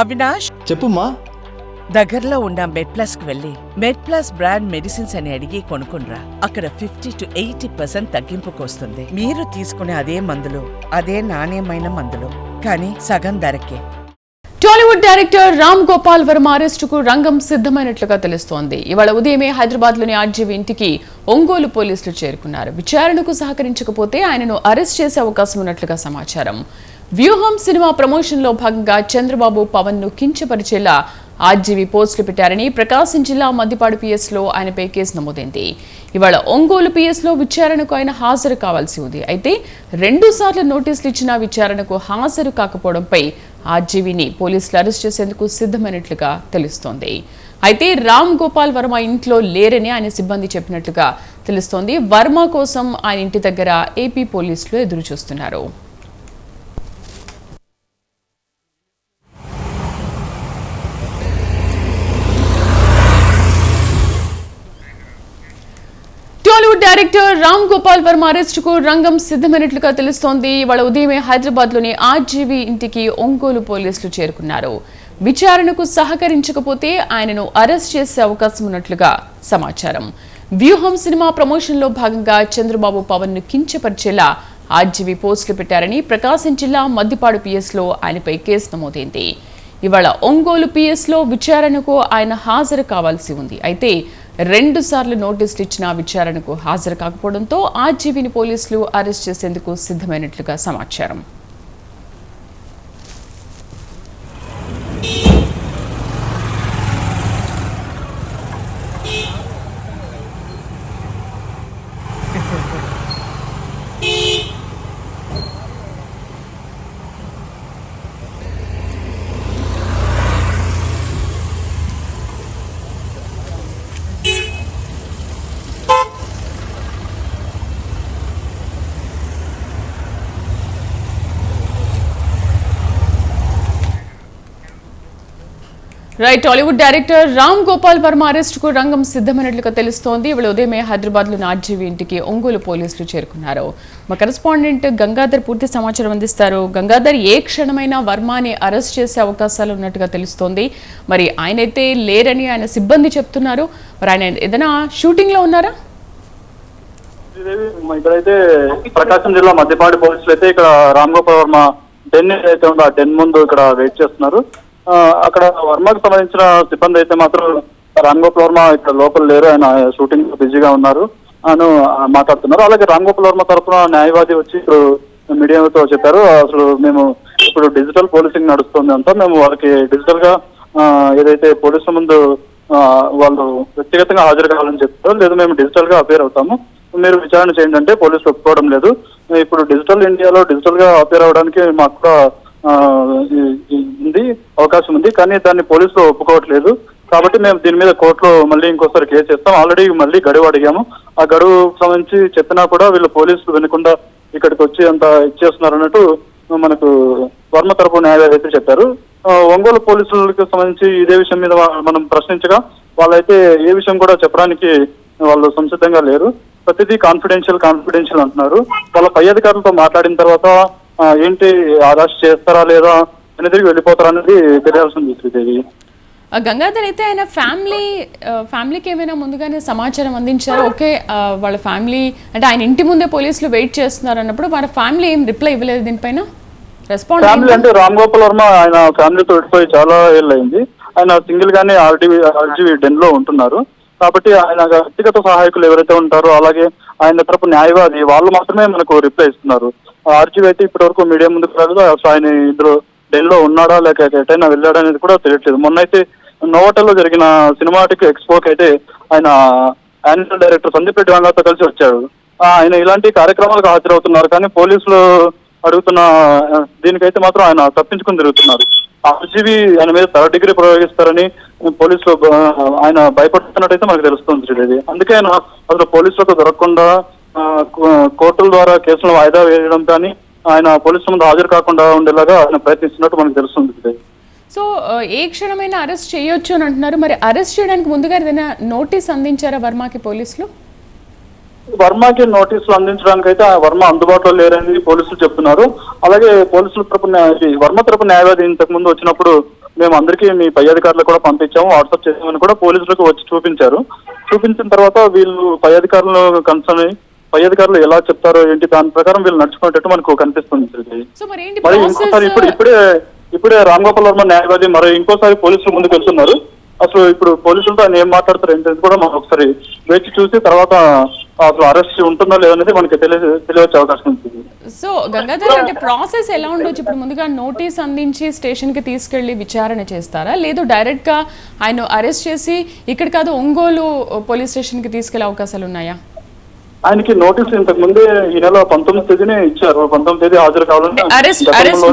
అవినాష్? చెప్పుమా దగ్గరలో ఉన్న మెడ్ ప్లస్కు వెళ్ళి మెడ్ ప్లస్ బ్రాండ్ మెడిసిన్స్ అని అడిగి కొనుక్కునరా అక్కడ ఫిఫ్టీ టు ఎయిటీ పర్సెంట్ తగ్గింపుకు వస్తుంది మీరు తీసుకునే అదే మందులు అదే నాణ్యమైన మందులు. కానీ సగం ధరకే. టాలీవుడ్ డైరెక్టర్ రామ్ గోపాల్ వర్మ అరెస్టుకు రంగం సిద్ధమైనట్లుగా తెలుస్తోంది. ఇవాళ ఉదయమే హైదరాబాద్లోని ఆర్జీవి ఇంటికి ఒంగోలు పోలీసులు చేరుకున్నారు. విచారణకు సహకరించకపోతే ఆయనను అరెస్ట్ చేసే అవకాశం ఉన్నట్లుగా సమాచారం. వ్యూహం సినిమా ప్రమోషన్లో భాగంగా చంద్రబాబు పవన్ను కించపరిచేలా ఆర్జీవి పోస్టులు పెట్టారని ప్రకాశం జిల్లా మద్దిపాడు పిఎస్లో ఆయనపై కేసు నమోదైంది. ఇవాళ ఒంగోలు పిఎస్లో విచారణకు ఆయన హాజరు కావాల్సి ఉంది. అయితే రెండు సార్లు నోటీసులు ఇచ్చిన విచారణకు హాజరు కాకపోవడంపై ఆర్జీవిని పోలీసులు అరెస్ట్ చేసేందుకు సిద్ధమైనట్లుగా తెలుస్తోంది. అయితే రామ్ గోపాల్ వర్మ ఇంట్లో లేరని ఆయన సిబ్బంది చెప్పినట్లుగా తెలుస్తోంది. వర్మ కోసం ఆయన ఇంటి దగ్గర ఏపీ పోలీసులు ఎదురు చూస్తున్నారు బాలీవుడ్ డైరెక్టర్ రామ్ గోపాల్ వర్మ అరెస్టుకు రంగం సిద్ధమైనట్లుగా తెలుస్తోంది. ఇవాళ ఉదయమే హైదరాబాద్లోని ఆర్జీవీ ఇంటికి ఒంగోలు పోలీసులు చేరుకున్నారు. విచారణకు సహకరించకపోతే ఆయనను అరెస్ట్ చేసే అవకాశం ఉన్నట్లుగా సమాచారం. వ్యూహం సినిమా ప్రమోషన్లో భాగంగా చంద్రబాబు పవన్ను కించపరిచేలా ఆర్జీవీ పోస్టులు పెట్టారని ప్రకాశం జిల్లా మద్దిపాడు పిఎస్లో ఆయనపై కేసు నమోదైంది. ఇవాళ ఒంగోలు పిఎస్లో విచారణకు ఆయన హాజరు కావాల్సి ఉంది. అయితే రెండు సార్లు నోటీసులు ఇచ్చిన విచారణకు హాజరు కాకపోవడంతో ఆర్జీవీని పోలీసులు అరెస్ట్ చేసేందుకు సిద్ధమైనట్లుగా సమాచారం. Right Tollywood director Ram Gopal Varma అరెస్టుకు రంగం సిద్ధమైనట్లుగా తెలుస్తోంది. ఇవాళ ఉదయమే హైదరాబాద్లోని ఆర్జీవీ ఇంటికి ఒంగోలు పోలీసులు చేరుకున్నారు. మా కరెస్పాండెంట్ గంగాధర్ పూర్తి సమాచారం అందిస్తారు. గంగాధర్ ఏ క్షణమైనా వర్మని అరెస్ట్ చేసే అవకాశాలు ఉన్నట్టుగా తెలుస్తోంది. మరి ఆయనైతే లేరని ఆయన సిబ్బంది చెప్తున్నారు. మరి ఆయన ఏదైనా షూటింగ్లో ఉన్నారా? ఇక్కడైతే ప్రకాశం జిల్లా మధ్యపాటి పోలీసులు అయితే ఇక్కడ రామ్ గోపాల్ వర్మ డెన్ అయితే ఉందో ఆ డెన్ ముందు ఇక్కడ వెయిట్ చేస్తున్నారు. అక్కడ వర్మకు సంబంధించిన సిబ్బంది అయితే మాత్రం రామ్ గోపాల్ వర్మ ఇక్కడ లోపల లేరు. ఆయన షూటింగ్ బిజీగా ఉన్నారు. అని మాట్లాడుతున్నారు. అలాగే రామ్ గోపాల్ వర్మ తరఫున న్యాయవాది వచ్చి ఇప్పుడు మీడియాతో చెప్పారు. అసలు మేము ఇప్పుడు డిజిటల్ పోలీసింగ్ నడుస్తుంది అంతా. మేము వాళ్ళకి డిజిటల్గా ఏదైతే పోలీసుల ముందు వాళ్ళు వ్యక్తిగతంగా హాజరు కావాలని చెప్తారు లేదు మేము డిజిటల్గా అపేర్ అవుతాము. మీరు విచారణ చేయండి అంటే పోలీసులు ఒప్పుకోవడం లేదు. ఇప్పుడు డిజిటల్ ఇండియాలో డిజిటల్గా అపేర్ అవడానికి మాకు కూడా ఉంది అవకాశం ఉంది కానీ దాన్ని పోలీసులు ఒప్పుకోవట్లేదు. కాబట్టి మేము దీని మీద కోర్టులో మళ్ళీ ఇంకోసారి కేసు చేస్తాం. ఆల్రెడీ మళ్ళీ గడువు అడిగాము. ఆ గడువు సంబంధించి చెప్పినా కూడా వీళ్ళు పోలీసులు వినకుండా ఇక్కడికి వచ్చి అంత ఇచ్చేస్తున్నారు అన్నట్టు మనకు వర్మ తరపు న్యాయవాది చెప్పారు. ఒంగోలు పోలీసులకు సంబంధించి ఇదే విషయం మీద మనం ప్రశ్నించగా వాళ్ళైతే ఏ విషయం కూడా చెప్పడానికి వాళ్ళు సంసిద్ధంగా లేరు. ప్రతిదీ కాన్ఫిడెన్షియల్ కాన్ఫిడెన్షియల్ అంటున్నారు. వాళ్ళ పై అధికారులతో మాట్లాడిన తర్వాత ఏంటి అరెస్ట్ చేస్తారా లేదా అనేది వెళ్ళిపోతారా అనేది తెలియాల్సింది శ్రీదేవి. గంగాధర్ అయితే ఆయన ఫ్యామిలీ ఫ్యామిలీకి ఏమైనా ముందుగానే సమాచారం అందించారు? ఓకే వాళ్ళ ఫ్యామిలీ అంటే ఆయన ఇంటి ముందే పోలీసులు వెయిట్ చేస్తున్నారు అన్నప్పుడు వాళ్ళ ఫ్యామిలీ ఏం రిప్లై ఇవ్వలేదు దీనిపైన? రెస్పాండ్ ఫ్యామిలీ అంటే రామ్ గోపాల్ వర్మ ఆయన ఫ్యామిలీతో విడిపోయి చాలా ఏళ్ళు అయింది. ఆయన సింగిల్ గానే ఆర్టీవీ ఆర్జీవీ డెన్లో ఉంటున్నారు. కాబట్టి ఆయన వ్యక్తిగత సహాయకులు ఎవరైతే ఉంటారో అలాగే ఆయన తరపు న్యాయవాది వాళ్ళు మాత్రమే మనకు రిప్లై ఇస్తున్నారు. ఆర్జీవీ అయితే ఇప్పటి వరకు మీడియా ముందుకు రాలేదు. అసలు ఆయన ఇందులో ఢిల్లీలో ఉన్నాడా లేక ఎటైనా వెళ్ళాడా అనేది కూడా తెలియట్లేదు. మొన్న అయితే నోవటల్లో జరిగిన సినిమాటిక్ ఎక్స్పోకి అయితే ఆయన యానిమల్ డైరెక్టర్ సందీప్ రెడ్డి వంగాతో కలిసి వచ్చాడు. ఆయన ఇలాంటి కార్యక్రమాలకు హాజరవుతున్నారు. కానీ పోలీసులు అడుగుతున్న దీనికైతే మాత్రం ఆయన తప్పించుకుని తిరుగుతున్నారు. ఆర్జీవి ఆయన మీద థర్డ్ డిగ్రీ ప్రయోగిస్తారని పోలీసులు ఆయన ఆయన భయపడుతున్నట్టయితే మనకు తెలుస్తుంది శ్రీదేవి. అందుకే ఆయన అసలు పోలీసులకు దొరకకుండా కోర్టుల ద్వారా కేసులను వాయిదా వేయడం కానీ ఆయన పోలీసుల ముందు హాజరు కాకుండా ఉండేలాగా ఆయన ప్రయత్నిస్తున్నట్టు మనకు తెలుస్తుంది సో ఏ క్షణమైనా అరెస్ట్ చేయొచ్చు అని అంటున్నారు. మరి అరెస్ట్ చేయడానికి ముందుగా ఏదైనా నోటీస్ అందించారా వర్మకి పోలీసులు? వర్మకి నోటీసులు అందించడానికి అయితే వర్మ అందుబాటులో లేరని పోలీసులు చెప్తున్నారు. అలాగే పోలీసుల తరపున వర్మ తరపు న్యాయవాది ఇంతకు ముందు వచ్చినప్పుడు మేము అందరికీ మీ పై అధికారులకు కూడా పంపించాము వాట్సాప్ చేసామని కూడా పోలీసులకు వచ్చి చూపించారు. చూపించిన తర్వాత వీళ్ళు పై అధికారులు కన్సర్న్ పై అధికారులు ఎలా చెప్తారో ఏంటి దాని ప్రకారం వీళ్ళు నడుచుకునేటట్టు మనకు కనిపిస్తుంది మరి ఇంకోసారి ఇప్పుడు ఇప్పుడే ఇప్పుడే రామ్ గోపాల్ వర్మ న్యాయవాది మరి ఇంకోసారి పోలీసులు ముందుకు వెళ్తున్నారు. అసలు ఇప్పుడు పోలీసులతో ఆయన ఏం మాట్లాడతారు ఏంటనేది కూడా మనం ఒకసారి వేచి చూసి తర్వాత అసలు అరెస్ట్ ఉంటుందో లేదనేది మనకి తెలియ తెలియవచ్చే అవకాశం ఉంటుంది సో గంగాధర్ అంటే ప్రాసెస్ ఎలా ఉండొచ్చు? ఇప్పుడు ముందుగా నోటీస్ అందించి స్టేషన్కి తీసుకెళ్ళి విచారణ చేస్తారా? లేదు డైరెక్ట్గా ఆయన అరెస్ట్ చేసి ఇక్కడ కాదు ఒంగోలు పోలీస్ స్టేషన్కి తీసుకెళ్ళే అవకాశాలు ఉన్నాయా? ఆయనకి నోటీస్ ఇంతకు ముందే ఈ నెల పంతొమ్మిది తేదీనే ఇచ్చారు. పంతొమ్మిది తేదీ హాజరు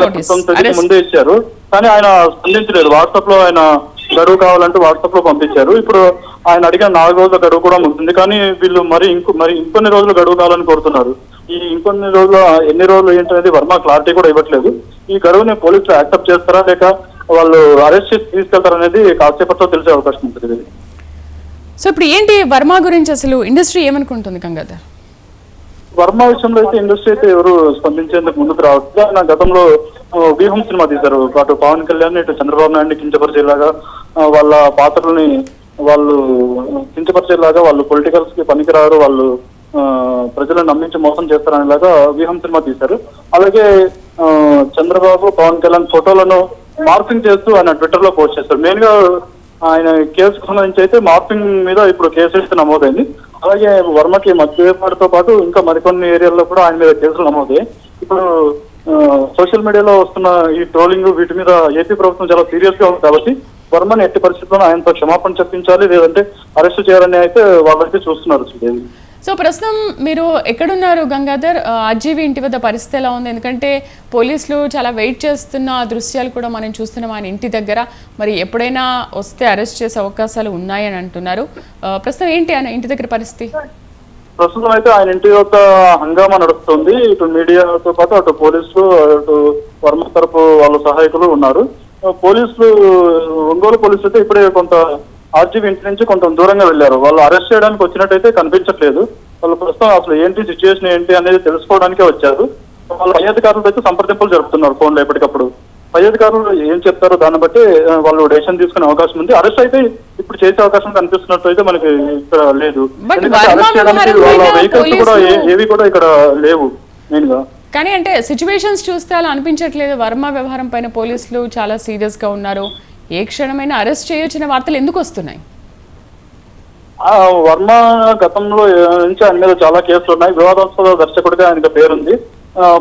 notice. పంతొమ్మిది తేదీ. ముందే ఇచ్చారు. కానీ ఆయన స్పందించలేదు. వాట్సాప్లో ఆయన గడువు కావాలంటూ వాట్సాప్లో పంపించారు. ఇప్పుడు ఆయన అడిగిన నాలుగు రోజుల గడువు కూడా ఉంటుంది కానీ వీళ్ళు మరి ఇంకో మరి ఇంకొన్ని రోజులు గడువు కావాలని కోరుతున్నారు. ఈ ఇంకొన్ని రోజులు ఎన్ని రోజులు ఏంటనేది వర్మ క్లారిటీ కూడా ఇవ్వట్లేదు. ఈ గడువుని పోలీసులు యాక్సెప్ట్ చేస్తారా? లేక వాళ్ళు అరెస్ట్ చేసి తీసుకెళ్తారా అనేది కాసేపట్లో తెలిసే అవకాశం ఉంటుంది. సో ఇప్పుడు ఏంటి వర్మ గురించి అసలు ఇండస్ట్రీ ఏమనుకుంటుంది గంగాధర్? వర్మ విషయంలో అయితే ఇండస్ట్రీ అయితే ఎవరు స్పందించేందుకు ముందుకు రావట్లేదు. ఆయన గతంలో వ్యూహం సినిమా తీశారు. అటు పవన్ కళ్యాణ్ ఇటు చంద్రబాబు నాయుడు కించపరిచేలాగా వాళ్ళ పాత్రల్ని వాళ్ళు కించపరిచేలాగా వాళ్ళు పొలిటికల్స్కి పనికిరారు వాళ్ళు ప్రజలను నమ్మించి మోసం చేస్తారనేలాగా వ్యూహం సినిమా తీశారు. అలాగే ఆ, చంద్రబాబు పవన్ కళ్యాణ్ ఫోటోలను మార్పింగ్ చేస్తూ ఆయన ట్విట్టర్లో పోస్ట్ చేస్తారు. మెయిన్గా ఆయన కేసుకు నుంచి అయితే మార్పింగ్ మీద ఇప్పుడు కేసు అయితే నమోదైంది. అలాగే వర్మకి మధ్యపాటితో పాటు ఇంకా మరికొన్ని ఏరియాల్లో కూడా ఆయన మీద కేసులు నమోదయ్యాయి. ఇప్పుడు సోషల్ మీడియాలో వస్తున్న ఈ ట్రోలింగ్ వీటి మీద ఏపీ ప్రభుత్వం చాలా సీరియస్గా ఉంది కాబట్టి వర్మని ఎట్టి పరిస్థితుల్లో ఆయనతో క్షమాపణ చెప్పించాలి లేదంటే అరెస్ట్ చేయాలని అయితే వాళ్ళైతే చూస్తున్నారు శ్రీదేవి. సో ప్రస్తుతం మీరు ఎక్కడున్నారు గంగాధర్? అజీవి ఇంటి వద్ద పరిస్థితి ఎలా ఉంది? ఎందుకంటే పోలీసులు చాలా వెయిట్ చేస్తున్న దృశ్యాలు కూడా మనం చూస్తున్నాం ఆయన ఇంటి దగ్గర. మరి ఎప్పుడైనా వస్తే అరెస్ట్ చేసే అవకాశాలు ఉన్నాయని అంటున్నారు. ప్రస్తుతం ఏంటి ఆయన ఇంటి దగ్గర పరిస్థితి? ప్రస్తుతం అయితే ఆయన ఇంటి యొక్క హంగామా నడుస్తుంది ఇటు మీడియాతో పాటు అటు పోలీసులు అటు వర్మ తరపు వాళ్ళ సహాయకులు ఉన్నారు. పోలీసులు ఒంగోలు పోలీసులు అయితే ఇప్పుడే కొంత ఆర్జీబీ ఇంటి నుంచి కొంత దూరంగా వెళ్ళారు. వాళ్ళు అరెస్ట్ చేయడానికి వచ్చినట్టయితే కనిపించట్లేదు. వాళ్ళు ప్రస్తుతం అసలు ఏంటి సిచ్యువేషన్ ఏంటి అనేది తెలుసుకోవడానికే వచ్చారు. వాళ్ళ పై అధికారులతో అయితే సంప్రదింపులు జరుపుతున్నారు ఫోన్లో ఎప్పటికప్పుడు. పై అధికారులు ఏం చెప్తారో దాన్ని బట్టి వాళ్ళు డెసిషన్ తీసుకునే అవకాశం ఉంది. అరెస్ట్ అయితే ఇప్పుడు చేసే అవకాశం కనిపిస్తున్నట్టు అయితే మనకి ఇక్కడ లేదు. ఎందుకంటే అరెస్ట్ చేయడానికి వాళ్ళ వెహికల్స్ కూడా ఏవి కూడా ఇక్కడ లేవు మెయిన్గా కానీ అంటే సిచ్యువేషన్స్ చూస్తే అలా అనిపించట్లేదు. వర్మ వ్యవహారం పైన పోలీసులు చాలా సీరియస్గా ఉన్నారు. ఏ క్షణమైనా అరెస్ట్ చేయొచ్చిన వార్తలు ఎందుకు వస్తున్నాయి? ఆ, వర్మ గతంలో నుంచి ఆయన మీద చాలా కేసులు ఉన్నాయి వివాదాస్పద దర్శకుడిగా ఆయనకు పేరుంది.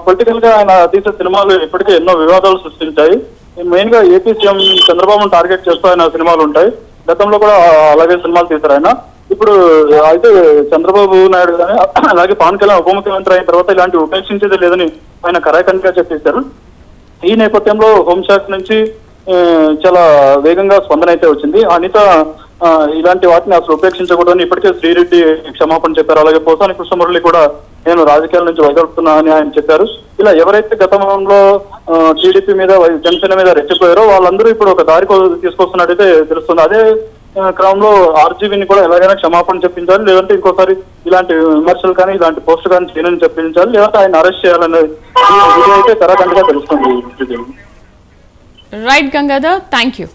పొలిటికల్గా ఆయన తీసే సినిమాలు ఇప్పటికే ఎన్నో వివాదాలు సృష్టించాయి. మెయిన్గా ఏపీ సీఎం చంద్రబాబును టార్గెట్ చేస్తూ ఆయన సినిమాలు ఉంటాయి. గతంలో కూడా అలాగే సినిమాలు తీశారు ఆయన. ఇప్పుడు అయితే చంద్రబాబు నాయుడు కానీ అలాగే పవన్ కళ్యాణ్ ఉప ముఖ్యమంత్రి అయిన తర్వాత ఇలాంటి ఉపేక్షించేది లేదని ఆయన కరాఖండిగా చెప్పేశారు. ఈ నేపథ్యంలో హోంశాఖ నుంచి చాలా వేగంగా స్పందన అయితే వచ్చింది. అనిత ఇలాంటి వాటిని అసలు ఉపేక్షించకూడదని ఇప్పటికే శ్రీరెడ్డి క్షమాపణ చెప్పారు. అలాగే పోసాని కృష్ణమురళి కూడా నేను రాజకీయాల నుంచి వైదొలుపుతున్నా అని ఆయన చెప్పారు. ఇలా ఎవరైతే గతంలో టీడీపీ మీద జనసేన మీద రెచ్చిపోయారో వాళ్ళందరూ ఇప్పుడు ఒక దారి కో- తీసుకొస్తున్నట్టయితే తెలుస్తుంది. అదే క్రమంలో ఆర్జీవీని కూడా ఎలాగైనా క్షమాపణ చెప్పించాలి లేదంటే ఇంకోసారి ఇలాంటి విమర్శలు కానీ ఇలాంటి పోస్టులు కానీ చేయనని చెప్పించాలి లేదంటే ఆయన అరెస్ట్ చేయాలనేది ఇది అయితే కరాఖండిగా తెలుస్తుంది. Right Gangadhar thank you